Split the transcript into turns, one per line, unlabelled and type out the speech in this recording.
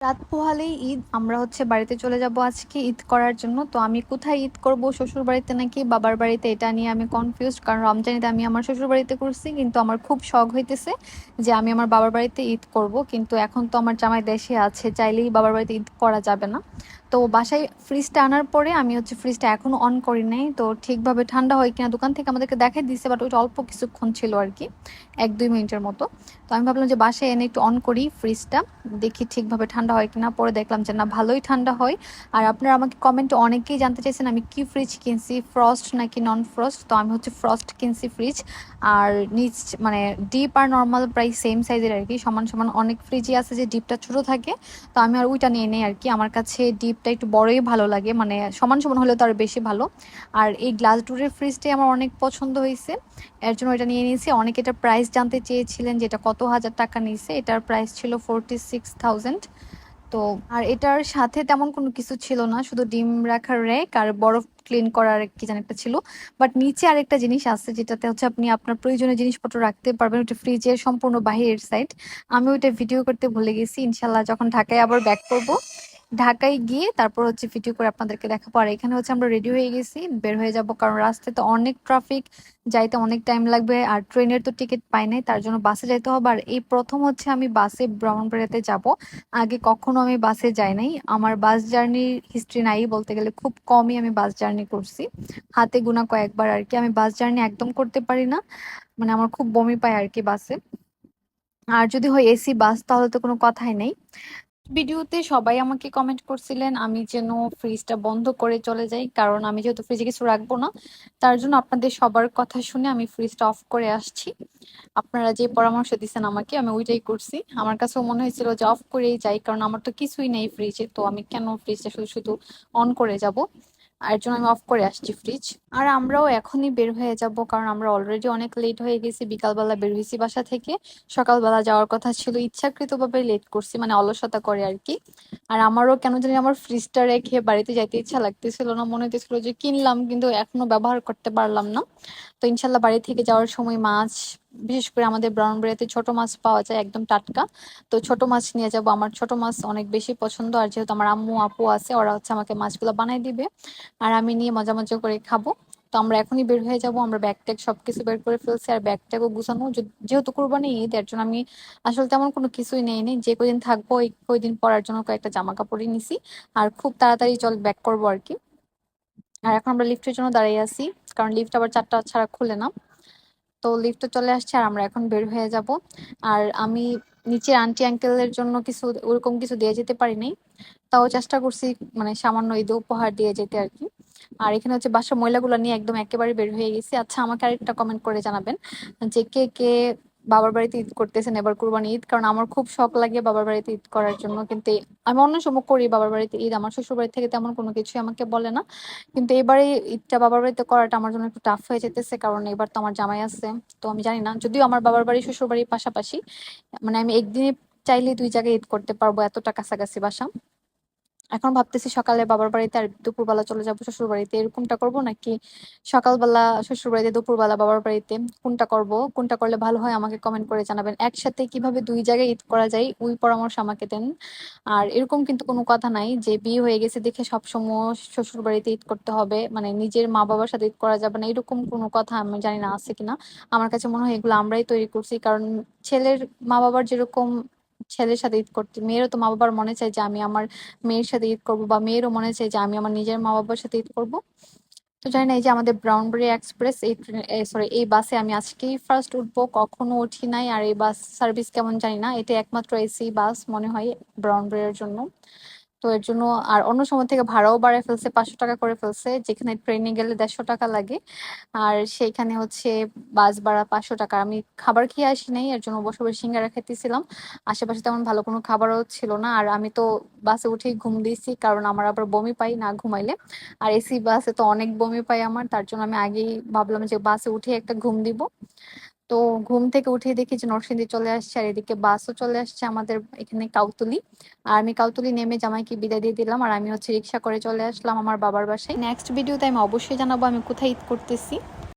রাত পোহালেই ঈদ, আমরা হচ্ছে বাড়িতে চলে যাব আজকে ঈদ করার জন্য। তো আমি কোথায় ঈদ করব শ্বশুর বাড়িতে নাকি বাবার বাড়িতে, এটা নিয়ে আমি কনফিউজ কারণ রমজানিতে আমি আমার শ্বশুর বাড়িতে করছি, কিন্তু আমার খুব শখ হইতেছে যে আমি আমার বাবার বাড়িতে ঈদ করব। কিন্তু এখন তো আমার জামাই দেশে আছে, চাইলেই বাবার বাড়িতে ঈদ করা যাবে না। তো বাসায় ফ্রিজটা আনার পরে আমি হচ্ছে ফ্রিজটা এখনও অন করি নাই। তো ঠিকভাবে ঠান্ডা হয় কিনা দোকান থেকে আমাদেরকে দেখাই দিচ্ছে বাট ওইটা অল্প কিছুক্ষণ ছিল আর কি এক দুই মিনিটের মতো। তো আমি ভাবলাম যে বাসায় এনে একটু অন করি ফ্রিজটা দেখি ঠিকভাবে ঠান্ডা হয় কিনা। পরে দেখলাম যে না, ভালোই ঠান্ডা হয়। আর আপনারা আমাকে কমেন্টে অনেকেই জানতে চাইছেন আমি কি ফ্রিজ কিনছি ফ্রস্ট নাকি নন ফ্রস্ট তো আমি হচ্ছে ফ্রস্ট কিনছি ফ্রিজ আর নিচ মানে ডিপ আর নর্মাল প্রায় সেম সাইজের আর কি সমান সমান অনেক ফ্রিজই আছে যে ডিপটা ছোট থাকে। তো আমি আর ওইটা নিয়ে নেই আর কি আমার কাছে ডিপটা একটু বড়ই ভালো লাগে। মানে সমান সমান হলেও তো আর বেশি ভালো। আর এই গ্লাস ডোরের ফ্রিজটাই আমার অনেক পছন্দ হয়েছে। এর জন্য এটা নিয়ে নিয়েছি। অনেকে এটার প্রাইস জানতে চেয়েছিলেন যে এটা কত হাজার টাকা নিয়েছে। এটার প্রাইস ছিল ফোরটি সিক্স থাউজেন্ড তো আর এটার সাথে তেমন কোনো কিছু ছিল না। শুধু ডিম রাখার র্যাক আর বরফ ক্লিন করার কি যেন একটা ছিল। বাট নিচে আরেকটা জিনিস আছে যেটাতে হচ্ছে আপনি আপনার প্রয়োজনীয় জিনিসপত্র রাখতে পারবেন। ওটা ফ্রিজের সম্পূর্ণ বাহিরের সাইড আমি ওইটা ভিডিও করতে ভুলে গেছি। ইনশাল্লাহ যখন ঢাকায় আবার ব্যাক করব। ঢাকায় গিয়ে তারপর হচ্ছে ভিডিও করে আপনাদেরকে দেখাবো। আর এখানে হচ্ছে আমরা রেডি হয়ে গেছি, বের হয়ে যাব কারণ রাস্তায় তো অনেক ট্রাফিক যাইতে অনেক টাইম লাগবে আর ট্রেনের তো টিকিট পাই নাই, তার জন্য বাসে যাইতে হবে। আর এই প্রথম হচ্ছে আমি বাসে ব্রাহ্মণবাড়িয়াতে যাব। আগে কখনো আমি বাসে যাই নাই। আমার বাস জার্নির হিস্ট্রি নাই বলতে গেলে, খুব কমই আমি বাস জার্নি করছি। হাতে গোনা কয়েকবার আর কি। আমি বাস জার্নি একদম করতে পারি না। মানে আমার খুব বমি পায় আর কি বাসে আর যদি হয় এসি বাস তাহলে তো কোনো কথাই নেই। ভিডিওতে সবাই আমাকে কমেন্ট করছিলেন, আমি যেন ফ্রিজটা বন্ধ করে চলে যাই, কারণ আমি যেহেতু ফ্রিজে কিছু রাখব না, তার জন্য আপনাদের সবার কথা শুনে আমি ফ্রিজটা অফ করে আসছি। আপনারা যে পরামর্শ দিচ্ছেন আমাকে, আমি ওইটাই করছি। আমার কাছেও মনে হয়েছিল যে অফ করেই যাই, কারণ আমার তো কিছুই নেই ফ্রিজে তো আমি কেন ফ্রিজটা শুধু শুধু অন করে যাব? আর জন্য আমি অফ করে আসছি ফ্রিজ আর আমরাও এখনই বের হয়ে যাব, কারণ আমরা অলরেডি অনেক লেট হয়ে গেছি, বিকালবেলা বের হয়েছি বাসা থেকে। সকালবেলা যাওয়ার কথা ছিল, ইচ্ছাকৃতভাবে লেট করছি মানে অলসতা করে আর কি। আর আমারও কেন জানি আমার ফ্রিজটা রেখে বাড়িতে যাইতে ইচ্ছা লাগতেছিল না, মনে হতেছিল যে কিনলাম, কিন্তু এখনও ব্যবহার করতে পারলাম না। তো ইনশাল্লাহ বাড়ি থেকে যাওয়ার সময় মাছ বিশেষ করে আমাদের ব্রাউনবাড়িতে ছোট মাছ পাওয়া যায় একদম টাটকা। তো ছোট মাছ নিয়ে যাব। আমার ছোট মাছ অনেক বেশি পছন্দ। আর যেহেতু আমার আম্মু, আপু আছে, ওরা হচ্ছে আমাকে মাছগুলো বানাই দিবে। আর আমি নিয়ে মজা মজা করে খাব। তো আমরা এখনই বের হয়ে যাব। আমরা ব্যাগ ট্যাগ সবকিছু বের করে ফেলছি। আর ব্যাগ ট্যাগও গুছানো। যেহেতু কোরবানি ঈদ, এর জন্য আমি আসলে তেমন কোনো কিছুই নেই নি যে কদিন থাকব, ওই কয়দিন পরার জন্য কয়েকটা জামা কাপড়ই নিছি। আর খুব তাড়াতাড়ি চল ব্যাক করব আর কি। আর এখন আমরা লিফটের জন্য দাঁড়িয়ে আছি। কারণ লিফট আবার চারটা ছাড়া খুলে না। তো লিফটে চলে আসছে আর আমরা এখন বের হয়ে যাব। আর আমি নিচের আন্টি আঙ্কেলের জন্য কিছু, ওরকম কিছু দিয়ে যেতে পারিনি। তাও চেষ্টা করছি মানে সামান্য ঈদ উপহার দিয়ে যেতে আর কি। আর এখানে হচ্ছে বাসার ময়লাগুলো নিয়ে একদম একেবারে বের হয়ে গেছি। আচ্ছা আমাকে আরেকটা কমেন্ট করে জানাবেন যে কে কে বাবার বাড়িতে ঈদ করতেছেন, এবার কুরবানি ঈদ। কারণ আমার খুব শখ লাগে বাবার বাড়িতে ঈদ করার জন্য। কিন্তু আমি অন্য সময় করি বাবার বাড়িতে ঈদ। আমার শ্বশুর বাড়ি থেকে তেমন কোনো কিছুই আমাকে বলে না। কিন্তু এবারে ঈদটা বাবার বাড়িতে করাটা আমার জন্য একটু টাফ হয়ে যেতেছে। কারণ এবার তো আমার জামাই আছে। তো আমি জানি না, যদিও আমার বাবার বাড়ি শ্বশুর বাড়ির পাশাপাশি মানে আমি একদিনে চাইলে দুই জায়গায় ঈদ করতে পারব এতটা কাছাকাছি বাসা। এখন ভাবতেছি সকালে বাবার বাড়িতে আর দুপুরবেলা চলে যাব শ্বশুর বাড়িতে এরকমটা করব নাকি সকালবেলা শ্বশুর বাড়িতে দুপুরবেলা বাবার বাড়িতে? কোনটা করব? কোনটা করলে ভালো হয় আমাকে কমেন্ট করে জানাবেন। একসাথে কীভাবে দুই জায়গায় ঈদ করা যায়, ওই পরামর্শ আমাকে দেন। আর এরকম কিন্তু কোনো কথা নাই যে বিয়ে হয়ে গেছে দেখে সবসময় শ্বশুর বাড়িতে ঈদ করতে হবে মানে নিজের মা বাবার সাথে ঈদ করা যাবে না, এরকম কোনো কথা আমি জানি না, আছে কিনা? আমার কাছে মনে হয় এগুলো আমরাই তৈরি করছি, কারণ ছেলের মা বাবার যেরকম ছেলের সাথে ঈদ করতে। মেয়েরও তো মা বাবার মনে চায় যে আমি আমার মেয়ের সাথে ঈদ করব বা মেয়েরও মনে চায় যে আমি আমার নিজের মা বাবার সাথে ঈদ করব। তো জানি না, এই যে আমাদের ব্রাউনবাড়ি এক্সপ্রেস, এই সরি এই বাসে আমি আজকেই ফার্স্ট উঠবো, কখনো উঠি নাই, আর এই বাস সার্ভিস কেমন জানি না এটা একমাত্র এসি বাস মনে হয় ব্রাউনবাড়ির জন্য। তো এর জন্য আর অন্য সময় থেকে ভাড়াও বাড়ায় ফেলছে, পাঁচশো টাকা করে ফেলছে, যেখানে ট্রেনে গেলে দেড়শো টাকা লাগে। আর সেইখানে হচ্ছে বাস ভাড়া পাঁচশো টাকা। আমি খাবার খেয়ে আসি নাই, এর জন্য বসে বসে সিঙ্গারা খেতেছিলাম আশেপাশে তেমন ভালো কোনো খাবারও ছিল না। আর আমি তো বাসে উঠেই ঘুম দিয়েছি, কারণ আমার আবার বমি পাই না ঘুমাইলে। আর এসি বাসে তো অনেক বমি পাই আমার, তার জন্য আমি আগেই ভাবলাম যে বাসে উঠে একটা ঘুম দিব। তো ঘুম থেকে উঠে দেখি যে নরসিংদী চলে আসছে আর এদিকে বাসও চলে আসছে আমাদের এখানে কাউতুলি। আর আমি কাউতুলি নেমে জামাইকে বিদায় দিয়ে দিলাম আর আমি হচ্ছে রিক্সা করে চলে আসলাম আমার বাবার বাসায়। নেক্সট ভিডিওতে আমি অবশ্যই জানাব আমি কোথায় ঈদ করতেছি।